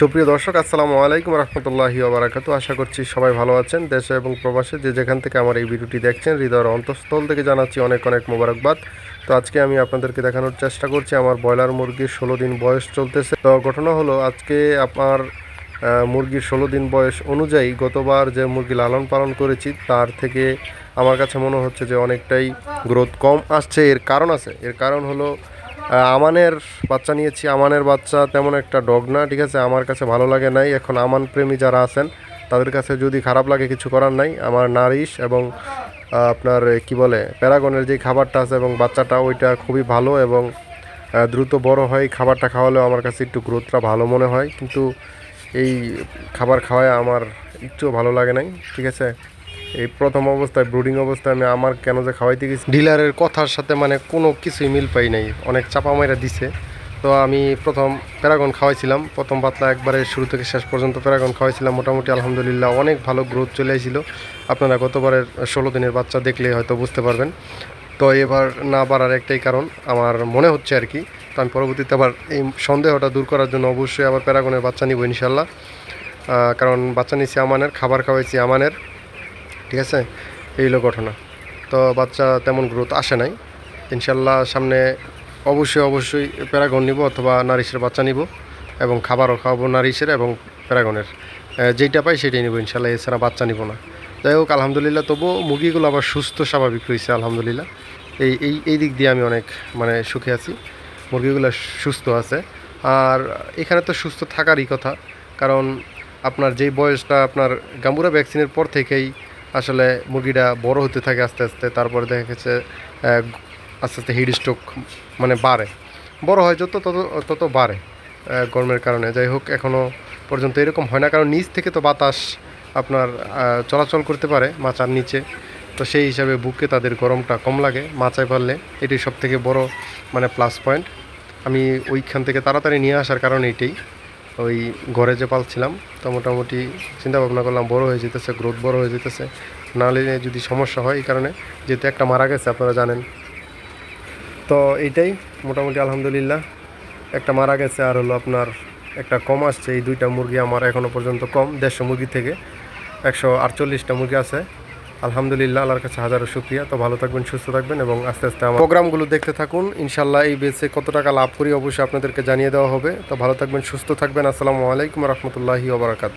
সুপ্রিয় দর্শক, আসসালামু আলাইকুম রহমতুল্লাহি ওবরাকাতু আশা করছি সবাই ভালো আছেন দেশে এবং প্রবাসে। যে যেখান থেকে আমার এই ভিডিওটি দেখছেন, হৃদয়ের অন্তঃস্থল থেকে জানাচ্ছি অনেক অনেক মোবারকবাদ। তো আজকে আমি আপনাদেরকে দেখানোর চেষ্টা করছি, আমার ব্রয়লার মুরগির ষোলো দিন বয়স চলতেছে। তো ঘটনা হলো, আজকে আমার মুরগির ষোলো দিন বয়স অনুযায়ী গতবার যে মুরগি লালন পালন করেছি, তার থেকে আমার কাছে মনে হচ্ছে যে অনেকটাই গ্রোথ কম আসছে। এর কারণ আছে। এর কারণ হলো আমানের বাচ্চা নিয়েছি। আমানের বাচ্চা তেমন একটা ডগ না, ঠিক আছে? আমার কাছে ভালো লাগে নাই। এখন আমান প্রেমী যারা আছেন, তাদের কাছে যদি খারাপ লাগে, কিছু করার নাই। আমার নারিশ এবং আপনার কি বলে, প্যারাগনের যে খাবারটা আছে এবং বাচ্চাটা, ওইটা খুবই ভালো এবং দ্রুত বড় হয়। খাবারটা খাওয়ালেও আমার কাছে একটু গ্রোথটা ভালো মনে হয়। কিন্তু এই খাবার খাওয়ায় আমার একটুও ভালো লাগে নাই, ঠিক আছে? এই প্রথম অবস্থায় ব্রুডিং অবস্থায় আমি আমার কেন যে খাওয়াইতে গেছি? ডিলারের কথার সাথে মানে কোনো কিছুই মিল পাই নাই। অনেক চাপা মাইরা দিছে। তো আমি প্রথম প্যারাগন খাওয়াইছিলাম। প্রথম পাতলা একবারে শুরু থেকে শেষ পর্যন্ত প্যারাগন খাওয়াইছিলাম। মোটামুটি আলহামদুলিল্লাহ অনেক ভালো গ্রোথ চলে আসছিল আপনারা গতবারের ষোলো দিনের বাচ্চা দেখলে হয়তো বুঝতে পারবেন। তো এবার না বাড়ার একটাই কারণ, আমার মনে হচ্ছে আর কি। তো আমি পরবর্তীতে আবার এই সন্দেহটা দূর করার জন্য অবশ্যই আবার প্যারাগনের বাচ্চা নিব ইনশাল্লাহ। কারণ বাচ্চা নিচ্ছি আমানের, খাবার খাওয়াইছি আমানের। ঠিক আছে? এই হলো ঘটনা। তো বাচ্চা তেমন গ্রোথ আসে নাই। ইনশাল্লাহ সামনে অবশ্যই অবশ্যই প্যারাগন নিব অথবা নারিশের বাচ্চা নিব এবং খাবারও খাওয়াবো নারিশের এবং প্যারাগনের। যেইটা পাই সেটাই নিব ইনশাল্লাহ, এছাড়া বাচ্চা নিব না। যাই হোক, আলহামদুলিল্লাহ, তবুও মুরগিগুলো আবার সুস্থ, স্বাভাবিক রয়েছে আলহামদুলিল্লাহ। এই এই এই দিক দিয়ে আমি অনেক মানে সুখে আছি। মুরগিগুলো সুস্থ আছে। আর এখানে তো সুস্থ থাকারই কথা। কারণ আপনার যেই বয়সটা আপনার গাম্বুরা ভ্যাকসিনের পর থেকেই আসলে মুরগিটা বড় হতে থাকে আস্তে আস্তে, তারপরে দেখা গেছে আস্তে আস্তে হিট স্ট্রোক মানে বাড়ে। বড় হয় যত তত তত বাড়ে গরমের কারণে। যাই হোক এখনও পর্যন্ত এরকম হয় না, কারণ নিচ থেকে তো বাতাস আপনার চলাচল করতে পারে মাচার নিচে। তো সেই হিসাবে বুকে তাদের গরমটা কম লাগে, মাচায় পারলে এটি সব থেকে বড় মানে প্লাস পয়েন্ট আমি ওইখান থেকে তাড়াতাড়ি নিয়ে আসার কারণ এইটাই ওই ঘরে যে পালছিলাম, তো মোটামুটি চিন্তা ভাবনা করলাম বড় হয়ে যেতেছে গ্রোথ বড় হয়ে যেতেছে। নাহলে যদি সমস্যা হয় এই কারণে, যেহেতু একটা মারা গেছে, আপনারা জানেন। তো এইটাই, মোটামুটি আলহামদুলিল্লাহ। একটা মারা গেছে আর হলো আপনার একটা কম আসছে। এই দুইটা মুরগি আমার এখনও পর্যন্ত কম, দেড়শো মুরগি থেকে একশো আটচল্লিশটা মুরগি আছে। আলহামদুলিল্লাহ, আল্লাহর কাছে হাজারো শুক্রিয়া। তো ভালো থাকবেন, সুস্থ থাকবেন এবং আস্তে আস্তে আমার প্রোগ্রামগুলো দেখতে থাকুন। ইনশাল্লাহ এই বেসে কত টাকা লাভ করি অবশ্যই আপনাদেরকে জানিয়ে দেওয়া হবে। তো ভালো থাকবেন, সুস্থ থাকবেন। আসসালামু আলাইকুম রহমতুল্লাহি ওবরাকাত